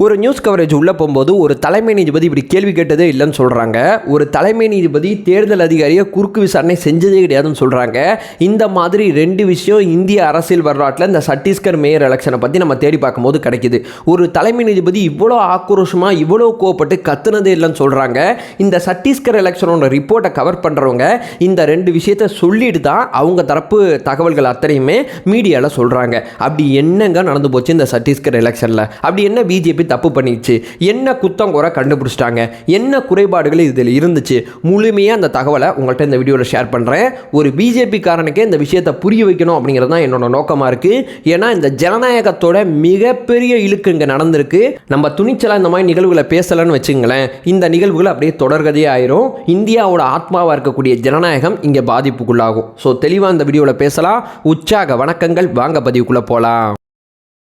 ஒரு news coverage உள்ளே போகும்போது ஒரு தலைமை நீதிபதி இப்படி கேள்வி கேட்டதே இல்லைன்னு சொல்கிறாங்க ஒரு தலைமை நீதிபதி தேர்தல் அதிகாரியை குறுக்கு விசாரணை செஞ்சதே கிடையாதுன்னு சொல்கிறாங்க இந்த மாதிரி ரெண்டு விஷயம் இந்திய அரசியல் வரலாற்றில் இந்த சத்தீஸ்கர் மேயர் எலெக்ஷனை பற்றி நம்ம தேடி பார்க்கும்போது கிடைக்குது. ஒரு தலைமை நீதிபதி இவ்வளோ ஆக்ரோஷமாக இவ்வளோ கோவப்பட்டு கத்துனதே இல்லைன்னு சொல்கிறாங்க இந்த சத்தீஸ்கர் எலெக்ஷனோட ரிப்போர்ட்டை கவர் பண்ணுறவங்க இந்த ரெண்டு விஷயத்த சொல்லிட்டு தான் அவங்க தரப்பு தகவல்கள் அத்தனையுமே மீடியாவில் சொல்கிறாங்க அப்படி என்னங்க நடந்து போச்சு இந்த சத்தீஸ்கர் எலெக்ஷனில்? அப்படி என்ன பிஜேபி தப்பு பண்ணிடுச்சு. என்ன குத்தம் குறை கண்டுபிடிச்சிட்டாங்க? என்ன குறைபாடுகள் இதில் இருந்துச்சு? முழுமையாக அந்த தகவலை உங்கள்கிட்ட இந்த வீடியோவில் ஷேர் பண்ணுறேன் ஒரு பிஜேபி காரனுக்கே இந்த விஷயத்தை புரிய வைக்கணும் அப்படிங்கிறது தான் என்னோட நோக்கமாக இருக்குது ஏன்னா இந்த ஜனநாயகத்தோட மிகப்பெரிய இழுக்கு இங்கே நடந்திருக்கு. நம்ம துணிச்சலாக இந்த மாதிரி நிகழ்வுகளை பேசலைன்னு வச்சுங்களேன். இந்த நிகழ்வுகள் அப்படியே தொடர்கதையே ஆயிரும். இந்தியாவோட ஆத்மாவாக இருக்கக்கூடிய ஜனநாயகம் இங்கே பாதிப்புக்குள்ளாகும். ஸோ தெளிவாக இந்த வீடியோவில் பேசலாம். உற்சாக வணக்கங்கள். வாங்க பதிவுக்குள்ளே போகலாம்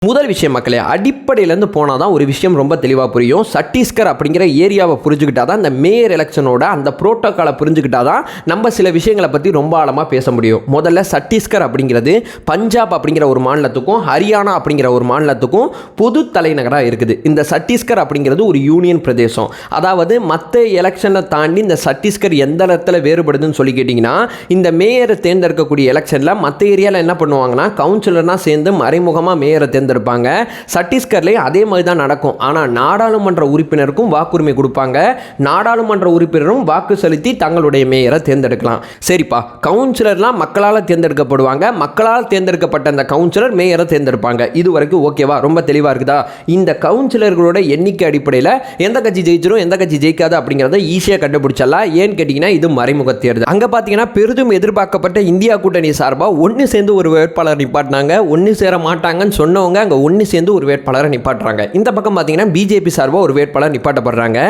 முதல் விஷயம் மக்களே அடிப்படையிலேருந்து போனால் தான் ஒரு விஷயம் ரொம்ப தெளிவாக புரியும். சட்டீஸ்கர் அப்படிங்கிற ஏரியாவை புரிஞ்சுக்கிட்டா தான் இந்த மேயர் எலெக்ஷனோட அந்த ப்ரோட்டோக்காலை புரிஞ்சுக்கிட்டா தான் நம்ம சில விஷயங்களை பற்றி ரொம்ப ஆழமாக பேச முடியும். முதல்ல சட்டீஸ்கர் அப்படிங்கிறது பஞ்சாப் அப்படிங்கிற ஒரு மாநிலத்துக்கும் ஹரியானா அப்படிங்கிற ஒரு மாநிலத்துக்கும் பொது தலைநகராக இருக்குது. இந்த சட்டீஸ்கர் அப்படிங்கிறது ஒரு யூனியன் பிரதேசம். அதாவது மற்ற எலெக்ஷனை தாண்டி இந்த சட்டீஸ்கர் எந்த இடத்துல வேறுபடுதுன்னு சொல்லி கேட்டிங்கன்னா இந்த மேயரை தேர்ந்தெடுக்கக்கூடிய எலெக்ஷனில் மற்ற ஏரியாவில் என்ன பண்ணுவாங்கன்னா கவுன்சிலர்னால் சேர்ந்து மறைமுகமாக மேயரை இருந்திருப்பாங்க சத்தீஸ்கர்லேயும் அதே மாதிரி தான் நடக்கும். ஆனால் நாடாளுமன்ற உறுப்பினருக்கும் வாக்குரிமை கொடுப்பாங்க. நாடாளுமன்ற உறுப்பினரும் வாக்கு செலுத்தி தங்களுடைய மேயரை தேர்ந்தெடுக்கலாம். சரிப்பா கவுன்சிலர்லாம் மக்களால் தேர்ந்தெடுக்கப்படுவாங்க. மக்களால் தேர்ந்தெடுக்கப்பட்ட அந்த கவுன்சிலர் மேயரை தேர்ந்தெடுப்பாங்க. இது வரைக்கும் ஓகேவா ரொம்ப தெளிவாக இருக்குதா? இந்த கவுன்சிலர்களோட எண்ணிக்கை அடிப்படையில் எந்த கட்சி ஜெயிச்சிரும் எந்த கட்சி ஜெயிக்காது அப்படிங்கிறத ஈஸியாக கண்டுபிடிச்சிடலாம். ஏன்னு கேட்டிங்கன்னா இது மறைமுக தேர்தல். அங்கே பார்த்தீங்கன்னா பெரிதும் எதிர்பார்க்கப்பட்ட இந்தியா கூட்டணி சார்பாக ஒன்று சேர்ந்து ஒரு வேட்பாளர் நிப்பாட்டினாங்க. ஒன்று சேர மாட்டாங்கன்னு சொன்னவங்க அங்கே ஒன்று சேர்ந்து ஒரு வேட்பாளரை நிப்பாட்டுறாங்க. இந்த பக்கம் பார்த்தீங்கன்னா பிஜேபி சார்பாக ஒரு வேட்பாளர் நிப்பாட்டப்படுறாங்க.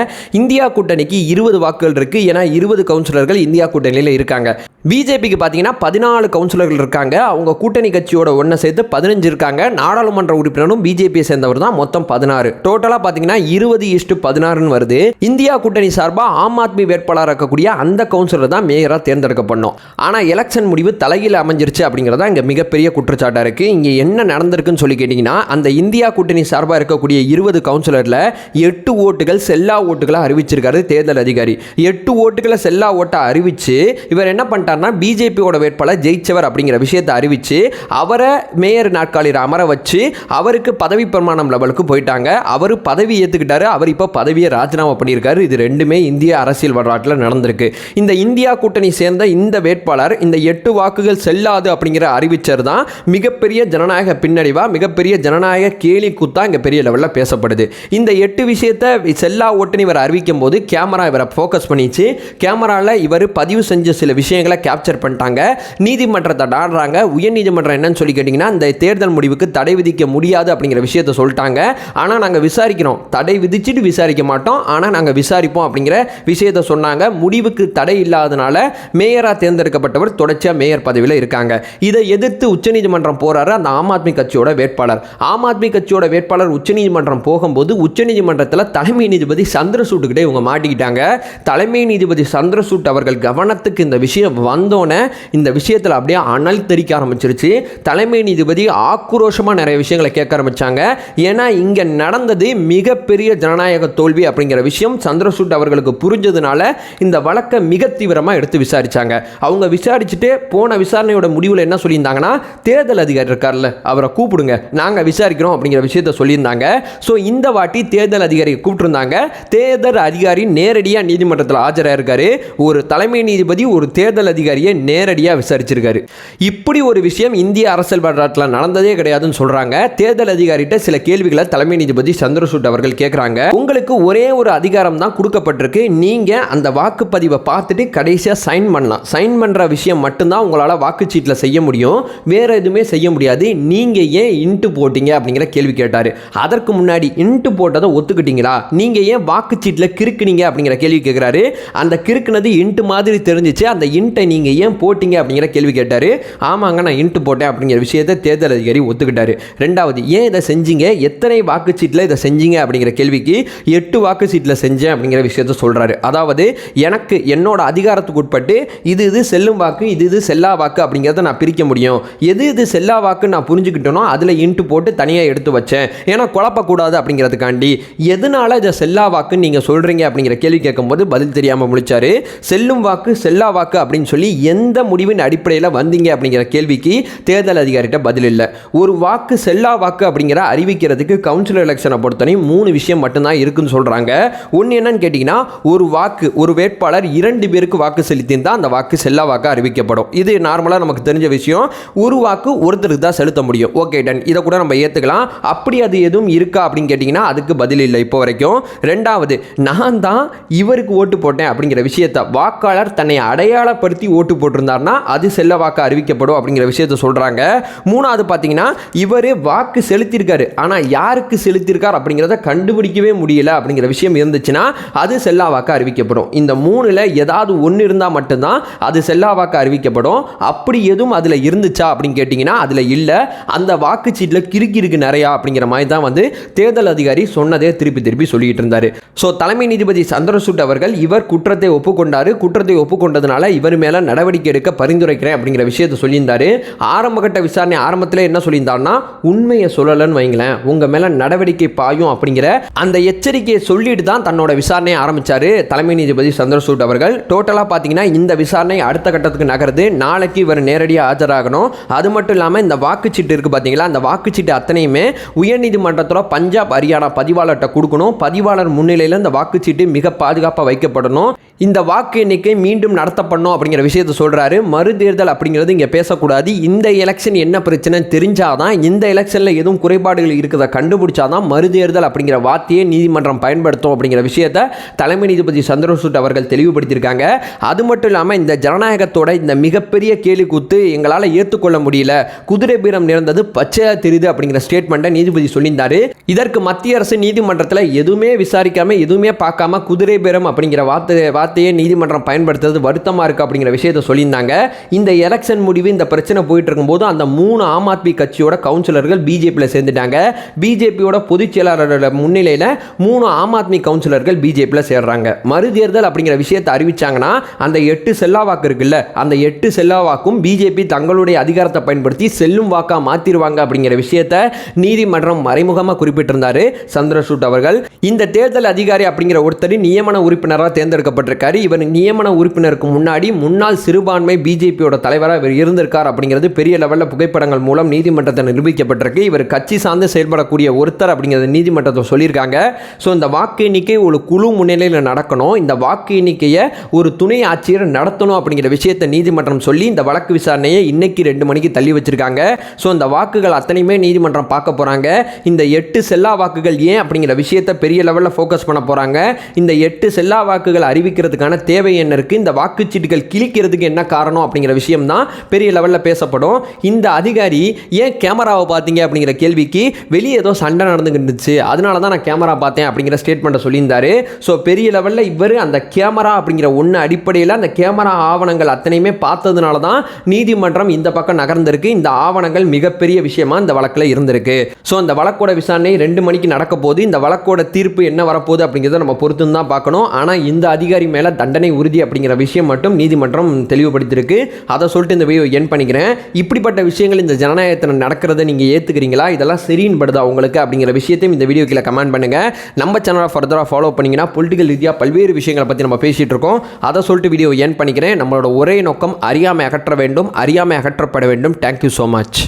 இந்தியா கூட்டணிக்கு இருபது வாக்குகள் இருக்குது ஏன்னா இருபது கவுன்சிலர்கள் இந்தியா கூட்டணியில் இருக்காங்க. பிஜேபிக்கு பார்த்தீங்கன்னா பதினாலு கவுன்சிலர்கள் இருக்காங்க. அவங்க கூட்டணி கட்சியோட ஒன்றை சேர்த்து பதினஞ்சு இருக்காங்க. நாடாளுமன்ற உறுப்பினரும் பிஜேபியை சேர்ந்தவர் தான் மொத்தம் பதினாறு. டோட்டலாக பார்த்தீங்கன்னா இருபது இஷ்டு பதினாறுன்னு வருது. இந்தியா கூட்டணி சார்பாக ஆம் ஆத்மி வேட்பாளராக இருக்கக்கூடிய அந்த கவுன்சிலர் தான் மேயராக தேர்ந்தெடுக்கப்படணும் ஆனால் எலெக்ஷன் முடிவு தலையில் அமைஞ்சிருச்சு அப்படிங்கிறதா இங்கே மிகப்பெரிய குற்றச்சாட்டாக இருக்குது இங்கே என்ன நடந்திருக்குன்னு சொல்லி கேட்டிங்கன்னா அந்த இந்தியா கூட்டணி சார்பாக இருக்கக்கூடிய இருபது கவுன்சிலரில் எட்டு ஓட்டுகள் செல்லா ஓட்டுகளை அறிவிச்சிருக்காரு தேர்தல் அதிகாரி. எட்டு ஓட்டுகளை செல்லா ஓட்டை அறிவித்து இவர் என்ன பண்ணிட்டார்னா பிஜேபியோட வேட்பாளர் ஜெயிச்சவர் அப்படிங்கிற விஷயத்தை அறிவித்து அவரை மேயர் நாற்காலியில் அமர வச்சு அவருக்கு பதவி பிரமாணம் லெவலுக்கு போயிட்டாங்க. அவர் பதவி ஏற்றுக்கிட்டாரு அவர் இப்போ பதவியை ராஜினாமா பண்ணியிருக்காரு. இது ரெண்டுமே இந்திய அரசியல் வரலாற்றில் நடந்திருக்கு. இந்த இந்தியா கூட்டணி சேர்ந்த இந்த வேட்பாளர் இந்த எட்டு வாக்குகள் செல்லாது அப்படிங்கிற அறிவிச்சர் தான் மிகப்பெரிய ஜனநாயக பின்னடைவாக மிகப்பெரிய ஜனநாயக கேலி கூத்தா இங்கே பெரிய லெவலில் பேசப்படுது. இந்த எட்டு விஷயத்தை செல்லா ஓட்டுன்னு இவர் அறிவிக்கும் போது கேமரா இவரை ஃபோக்கஸ் பண்ணிச்சு. கேமராவில் இவர் பதிவு செஞ்ச சில விஷயங்களை கேப்சர் பண்ணிட்டாங்க. நீதிமன்றத்தை டாடுறாங்க உயர்நீதிமன்றம் என்னன்னு சொல்லி கேட்டிங்கன்னா இந்த தேர்தல் முடிவுக்கு தடை விதிக்க முடியாது அப்படிங்கிற விஷயத்த சொல்லிட்டாங்க. ஆனால் நாங்கள் விசாரிக்கிறோம். தடை விதிச்சுட்டு விசாரிக்க மாட்டோம். ஆனால் நாங்கள் விசாரிப்போம் அப்படிங்கிற விஷயத்த சொன்னாங்க. முடிவுக்கு தடை இல்லாதனால மேயராக தேர்ந்தெடுக்கப்பட்டவர் தொடர்ச்சியாக மேயர் பதவியில் இருக்காங்க. இதை எதிர்த்து உச்சநீதிமன்றம் போகிறாரு அந்த ஆம் ஆத்மி கட்சியோட வேட்பாளர். ஆம் ஆத்மி கட்சியோட வேட்பாளர் உச்சநீதிமன்றம் போகும்போது உச்சநீதிமன்றத்தில் தலைமை நீதிபதி சந்திரசூட்டுக்கிட்டே இவங்க மாட்டிக்கிட்டாங்க. தலைமை நீதிபதி சந்திரசூட் அவர்கள் கவனத்துக்கு இந்த விஷயம் வந்தோன்னே இந்த விஷயத்தில் அப்படியே அனல் தெரிக்க ஆரம்பிச்சிருச்சு. தலைமை நீதிபதி ஆக்ரோஷமாக நிறைய விஷயங்களை கேட்க ஆரம்பிச்சாங்க. ஏன்னா இங்கே நடந்தது மிகப்பெரிய ஜனநாயக தோல்வி அப்படிங்கிற விஷயம் சந்திரசூட் அவர்களுக்கு புரிஞ்சதுனால இந்த வழக்கை மிக தீவிரமாக எடுத்து விசாரிச்சாங்க. அவங்க விசாரிச்சுட்டு போன விசாரணையோட முடிவில் என்ன சொல்லியிருந்தாங்கன்னா தேர்தல் அதிகாரி இருக்கார்ல அவரை கூப்பிடுங்க. நான் நாங்கள் விசாரிக்கிறோம் அப்படிங்கிற விஷயத்த சொல்லியிருந்தாங்க. ஸோ இந்த வாட்டி தேர்தல் அதிகாரி கூப்பிட்டுருந்தாங்க. தேர்தல் அதிகாரி நேரடியாக நீதிமன்றத்தில் ஆஜராயிருக்காரு. ஒரு தலைமை நீதிபதி ஒரு தேர்தல் அதிகாரியை நேரடியாக விசாரிச்சிருக்காரு. இப்படி ஒரு விஷயம் இந்திய அரசியல் வரலாற்றில் நடந்ததே கிடையாதுன்னு சொல்கிறாங்க தேர்தல் அதிகாரிகிட்ட சில கேள்விகளை தலைமை நீதிபதி சந்திரசூட் அவர்கள் கேட்குறாங்க உங்களுக்கு ஒரே ஒரு அதிகாரம் தான் கொடுக்கப்பட்டிருக்கு. நீங்கள் அந்த வாக்குப்பதிவை பார்த்துட்டு கடைசியாக சைன் பண்ணலாம். சைன் பண்ணுற விஷயம் மட்டும்தான் உங்களால் வாக்குச்சீட்டில் செய்ய முடியும். வேற எதுவுமே செய்ய முடியாது. நீங்கள் ஏன் இன்ட்டு போட்டீங்க அப்படிங்கிற கேள்வி கேட்டார். அதற்கு முன்னாடி இன்ட்டு போட்டதை ஒத்துக்கிட்டீங்களா? நீங்கள் ஏன் வாக்குச்சீட்டில் கிறுக்குனீங்க அப்படிங்கிற கேள்வி கேட்குறாரு அந்த கிறுக்குனது இன்ட்டு மாதிரி தெரிஞ்சிச்சு. அந்த இன்ட்டை நீங்கள் ஏன் போட்டீங்க அப்படிங்கிற கேள்வி கேட்டார். ஆமாங்க நான் இன்ட்டு போட்டேன் அப்படிங்கிற விஷயத்தை தேர்தல் அதிகாரி ஒத்துக்கிட்டாரு. ரெண்டாவது ஏன் இதை செஞ்சீங்க? எத்தனை வாக்குச்சீட்டில் இதை செஞ்சீங்க அப்படிங்கிற கேள்விக்கு எட்டு வாக்குச்சீட்டில் செஞ்சேன் அப்படிங்கிற விஷயத்த சொல்கிறாரு அதாவது எனக்கு என்னோட அதிகாரத்துக்கு உட்பட்டு இது இது செல்லும் வாக்கு இது இது செல்லா வாக்கு அப்படிங்கிறத நான் பிரிக்க முடியும். எது இது செல்லா வாக்கு நான் புரிஞ்சுக்கிட்டேனோ அதில் பிரிண்ட் போட்டு தனியாக எடுத்து வச்சேன். ஏன்னா குழப்பக்கூடாது அப்படிங்கிறதுக்காண்டி. எதனால இதை செல்லா வாக்குன்னு நீங்கள் சொல்கிறீங்க அப்படிங்கிற கேள்வி கேட்கும்போது பதில் தெரியாமல் முடிச்சாரு செல்லும் வாக்கு செல்லா வாக்கு அப்படின்னு சொல்லி எந்த முடிவின் அடிப்படையில் வந்தீங்க அப்படிங்கிற கேள்விக்கு தேர்தல் அதிகாரிகிட்ட பதில் இல்லை. ஒரு வாக்கு செல்லா வாக்கு அப்படிங்கிற அறிவிக்கிறதுக்கு கவுன்சிலர் எலெக்ஷனை பொறுத்தவரை மூணு விஷயம் மட்டும்தான் இருக்குன்னு சொல்கிறாங்க ஒன்று என்னன்னு கேட்டிங்கன்னா ஒரு வாக்கு ஒரு வேட்பாளர் இரண்டு பேருக்கு வாக்கு செலுத்தியிருந்தால் அந்த வாக்கு செல்லா வாக்கு அறிவிக்கப்படும். இது நார்மலாக நமக்கு தெரிஞ்ச விஷயம். ஒரு வாக்கு ஒருத்தருக்கு தான் செலுத்த முடியும். ஓகே டன் இதை கூட நம்ம ஏற்றுக்கலாம் அப்படி அது எதுவும் இருக்கா அப்படின்னு கேட்டிங்கன்னா அதுக்கு பதில் இல்லை இப்போ வரைக்கும். ரெண்டாவது நான் தான் இவருக்கு ஓட்டு போட்டேன் அப்படிங்கிற விஷயத்த வாக்காளர் தன்னை அடையாளப்படுத்தி ஓட்டு போட்டிருந்தார்னா அது செல்ல வாக்கு அறிவிக்கப்படும் அப்படிங்கிற விஷயத்த சொல்கிறாங்க மூணாவது பார்த்தீங்கன்னா இவர் வாக்கு செலுத்தியிருக்காரு. ஆனால் யாருக்கு செலுத்தியிருக்கார் அப்படிங்கிறத கண்டுபிடிக்கவே முடியல அப்படிங்கிற விஷயம் இருந்துச்சுன்னா அது செல்லா வாக்கு அறிவிக்கப்படும். இந்த மூணில் ஏதாவது ஒன்று இருந்தால் மட்டும்தான் அது செல்லா வாக்கு அறிவிக்கப்படும். அப்படி எதுவும் அதில் இருந்துச்சா அப்படின்னு கேட்டிங்கன்னா அதில் இல்லை. அந்த வாக்குச்சீட்டில் கிறுக்கி இருக்கு நிறையா அப்படிங்கிற மாதிரி தான் வந்து தேர்தல் அதிகாரி சொன்னதே திருப்பி திருப்பி சொல்லிட்டு இருந்தார். ஸோ தலைமை நீதிபதி சந்திரசூட் அவர்கள் இவர் குற்றத்தை ஒப்புக்கொண்டார். குற்றத்தை ஒப்புக்கொண்டதுனால இவர் மேலே நடவடிக்கை எடுக்க பரிந்துரைக்கிறேன் அப்படிங்கிற விஷயத்தை சொல்லியிருந்தார். ஆரம்பகட்ட விசாரணை ஆரம்பத்தில் என்ன சொல்லியிருந்தாருன்னா உண்மையை சொல்லலைன்னு வைங்களேன். உங்கள் மேலே நடவடிக்கை பாயும் அப்படிங்கிற அந்த எச்சரிக்கையை சொல்லிட்டு தான் தன்னோட விசாரணையை ஆரம்பித்தார் தலைமை நீதிபதி சந்திரசூட் அவர்கள். டோட்டலாக பார்த்தீங்கன்னா இந்த விசாரணை அடுத்த கட்டத்துக்கு நகருது. நாளைக்கு இவர் நேரடியாக ஆஜராகணும். அது மட்டும் இல்லாமல் இந்த வாக்குச்சீட்டு இருக்குது பார்த்தீங்களா அந்த வாக்கு வாக்குச்சீட்டு அத்தனையுமே உயர்நீதிமன்றத்தோட பஞ்சாப் ஹரியானா பதிவாளர்கிட்ட கொடுக்கணும். பதிவாளர் முன்னிலையில் இந்த வாக்குச்சீட்டு மிக பாதுகாப்பாக வைக்கப்படணும். இந்த வாக்கு எண்ணிக்கை மீண்டும் நடத்தப்படணும் அப்படிங்கிற விஷயத்த சொல்கிறாரு மறுதேர்தல் அப்படிங்கிறது இங்கே பேசக்கூடாது. இந்த எலெக்ஷன் என்ன பிரச்சனை தெரிஞ்சாதான் இந்த எலெக்ஷனில் எதுவும் குறைபாடுகள் இருக்கிறத கண்டுபிடிச்சாதான் மறுதேர்தல் அப்படிங்கிற வார்த்தையை நீதிமன்றம் பயன்படுத்தும் அப்படிங்கிற விஷயத்த தலைமை நீதிபதி சந்திரசூட் அவர்கள் தெளிவுபடுத்தியிருக்காங்க. அது மட்டும் இல்லாமல் இந்த ஜனநாயகத்தோட இந்த மிகப்பெரிய கேலி கூத்து எங்களால் ஏற்றுக்கொள்ள முடியல. குதிரை பீரம் நிறந்தது பச்சையாக தெரியுது அப்படிங்கிற ஸ்டேட்மெண்ட்டை நீதிபதி சொல்லியிருந்தாரு. இதற்கு மத்திய அரசு நீதிமன்றத்தில் எதுவுமே விசாரிக்காமல் எதுவுமே பார்க்காம குதிரை பேரம் அப்படிங்கிற வார்த்தை வார்த்தையை நீதிமன்றம் பயன்படுத்துறது வருத்தமாக இருக்குது அப்படிங்கிற விஷயத்தை சொல்லியிருந்தாங்க. இந்த எலெக்ஷன் முடிவு இந்த பிரச்சனை போயிட்டு இருக்கும்போது அந்த மூணு ஆம் ஆத்மி கட்சியோட கவுன்சிலர்கள் பிஜேபியில் சேர்ந்துட்டாங்க. பிஜேபியோட பொதுச் செயலாளரோட முன்னிலையில் மூணு ஆம் ஆத்மி கவுன்சிலர்கள் பிஜேபியில் சேர்றாங்க. மறுதேர்தல் அப்படிங்கிற விஷயத்தை அறிவிச்சாங்கன்னா அந்த எட்டு செல்லா வாக்கு இருக்குல்ல அந்த எட்டு செல்லா வாக்கும் பிஜேபி தங்களுடைய அதிகாரத்தை பயன்படுத்தி செல்லும் வாக்கா மாற்றிடுவாங்க அப்படிங்கிற விஷயத்தை நீதிமன்றம் மறைமுகமாக குறிப்பிட்டிருந்தாரு சந்திரசூட் அவர்கள். இந்த தேர்தல் அதிகாரி அப்படிங்கிற ஒருத்தர் நியமன உறுப்பினராக தேர்ந்தெடுக்கப்பட்டிருக்காரு இவர் நியமன உறுப்பினருக்கு முன்னாடி முன்னாள் சிறுபான்மை பிஜேபியோட தலைவராக இவர் இருந்திருக்கார் அப்படிங்கிறது பெரிய லெவலில் புகைப்படங்கள் மூலம் நீதிமன்றத்தில் நிரூபிக்கப்பட்டிருக்கு. இவர் கட்சி சார்ந்து செயல்படக்கூடிய ஒருத்தர் அப்படிங்கிறத நீதிமன்றத்தை சொல்லியிருக்காங்க. ஸோ இந்த வாக்கு எண்ணிக்கை ஒரு குழு முன்னிலையில் நடக்கணும். இந்த வாக்கு எண்ணிக்கையை ஒரு துணை ஆட்சியர் நடத்தணும் அப்படிங்கிற விஷயத்தை நீதிமன்றம் சொல்லி இந்த வழக்கு விசாரணையை இன்னைக்கு ரெண்டு மணிக்கு தள்ளி வச்சிருக்காங்க. ஸோ இந்த வாக்குகள் அத்தனையுமே நீதிமன்றம் பார்க்க போகிறாங்க இந்த எட்டு செல்லா வாக்குகள் ஏன் அப்படிங்கிற விஷயத்தை பெரிய லெவலில் ஃபோக்கஸ் பண்ண போகிறாங்க இந்த எட்டு செல்லா வாக்குகள் அப்படிங்கிறதுக்கான தேவை என்ன இருக்குது இந்த வாக்குச்சீட்டுகள் கிழிக்கிறதுக்கு என்ன காரணம் அப்படிங்கிற விஷயம் தான் பெரிய லெவலில் பேசப்படும். இந்த அதிகாரி ஏன் கேமராவை பார்த்தீங்க அப்படிங்கிற கேள்விக்கு வெளியே ஏதோ சண்டை நடந்துகிட்டு இருந்துச்சு. அதனால தான் நான் கேமரா பார்த்தேன் அப்படிங்கிற ஸ்டேட்மெண்ட்டை சொல்லியிருந்தாரு. ஸோ பெரிய லெவலில் இவர் அந்த கேமரா அப்படிங்கிற ஒன்று அடிப்படையில் அந்த கேமரா ஆவணங்கள் அத்தனையுமே பார்த்ததுனால தான் நீதிமன்றம் இந்த பக்கம் நகர்ந்திருக்கு. இந்த ஆவணங்கள் மிகப்பெரிய விஷயமா இந்த வழக்கில் இருந்திருக்கு. ஸோ அந்த வழக்கோட விசாரணை ரெண்டு மணிக்கு நடக்க போது இந்த வழக்கோட தீர்ப்பு என்ன வரப்போகுது அப்படிங்கிறத நம்ம பொறுத்து தான் பார்க்கணும். ஆனால் இந்த அதிகாரி மேலே தண்டனை உறுதி அப்படிங்கிற விஷயம் மட்டும் நீதிமன்றம் தெளிவுபடுத்தியிருக்கு. அதை சொல்லிட்டு இந்த வீடியோ என் பண்ணிக்கிறேன். இப்படிப்பட்ட விஷயங்கள் இந்த ஜனநாயகத்தில் நடக்கிறத நீங்கள் ஏற்றுக்கிறீங்களா இதெல்லாம் சரின்னு படுதா உங்களுக்கு அப்படிங்கிற விஷயத்தையும் இந்த வீடியோ கீழே கமெண்ட் பண்ணுங்கள் நம்ம சேனலை ஃபர்தராக ஃபாலோ பண்ணிங்கன்னா பொலிட்டிக்கல் ரீதியாக பல்வேறு விஷயங்களை பற்றி நம்ம பேசிகிட்டு இருக்கோம். அதை சொல்லிட்டு வீடியோ என் பண்ணிக்கிறேன். நம்மளோட ஒரே நோக்கம் அறியாமை அகற்ற வேண்டும் அறியாமை அகற்றப்பட வேண்டும். Thank you so much